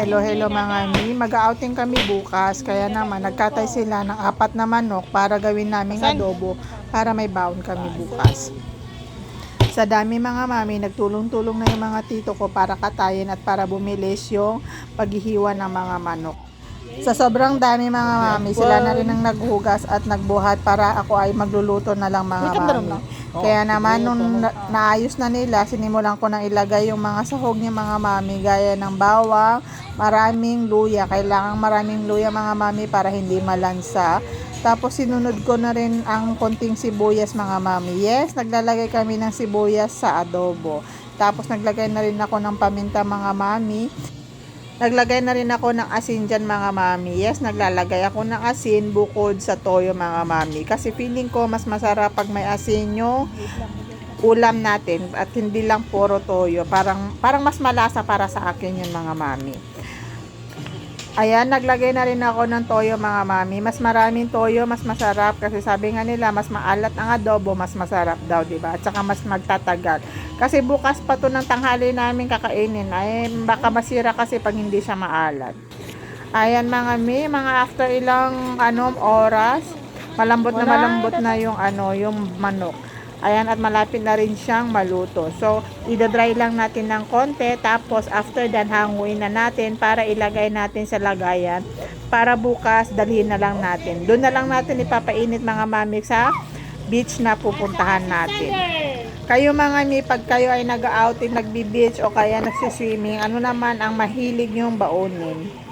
Hello, hello mga mi. Mag-outing kami bukas. Kaya naman, nagkatay sila ng apat na manok para gawin naming adobo para may baon kami bukas. Sa dami mga mami, nagtulong-tulong na yung mga tito ko para katayin at para bumilis yung paghihiwa ng mga manok. Sa sobrang dami mga mami, sila na rin ang naghugas at nagbuhat para ako ay magluluto na lang mga mami. Kaya naman nung na- naayos na nila, sinimulan ko nang ilagay yung mga sahog niya mga mami gaya ng bawang, maraming luya. Kailangan maraming luya mga mami para hindi malansa. Tapos sinunod ko na rin ang konting sibuyas mga mami. Yes, naglalagay kami ng sibuyas sa adobo. Tapos naglagay na rin ako ng paminta mga mami. Naglagay na rin ako ng asin dyan mga mami. Yes, naglalagay ako ng asin bukod sa toyo mga mami. Kasi feeling ko mas masarap pag may asin yung ulam natin at hindi lang puro toyo. Parang, parang mas malasa para sa akin yun mga mami. Ayan, naglagay na rin ako ng toyo mga mami. Mas maraming toyo, mas masarap. Kasi sabi nga nila, mas maalat ang adobo, mas masarap daw, di ba? At saka mas magtatagal. Kasi bukas pa to ng tanghali namin kakainin. Ay, baka masira kasi pag hindi siya maalat. Ayan mga mi, mga after ilang ano, oras, malambot na malambot na yung ano, yung manok. Ayan, at malapit na rin siyang maluto. So, idadry lang natin ng konti. Tapos, after that, hanguin na natin para ilagay natin sa lagayan. Para bukas, dalhin na lang natin. Doon na lang natin ipapainit mga mami sa beach na pupuntahan natin. Kayo mga mi, pag kayo ay nag-outing, nagbi-beach o kaya nagsiswimming, ano naman ang mahilig yung baunin?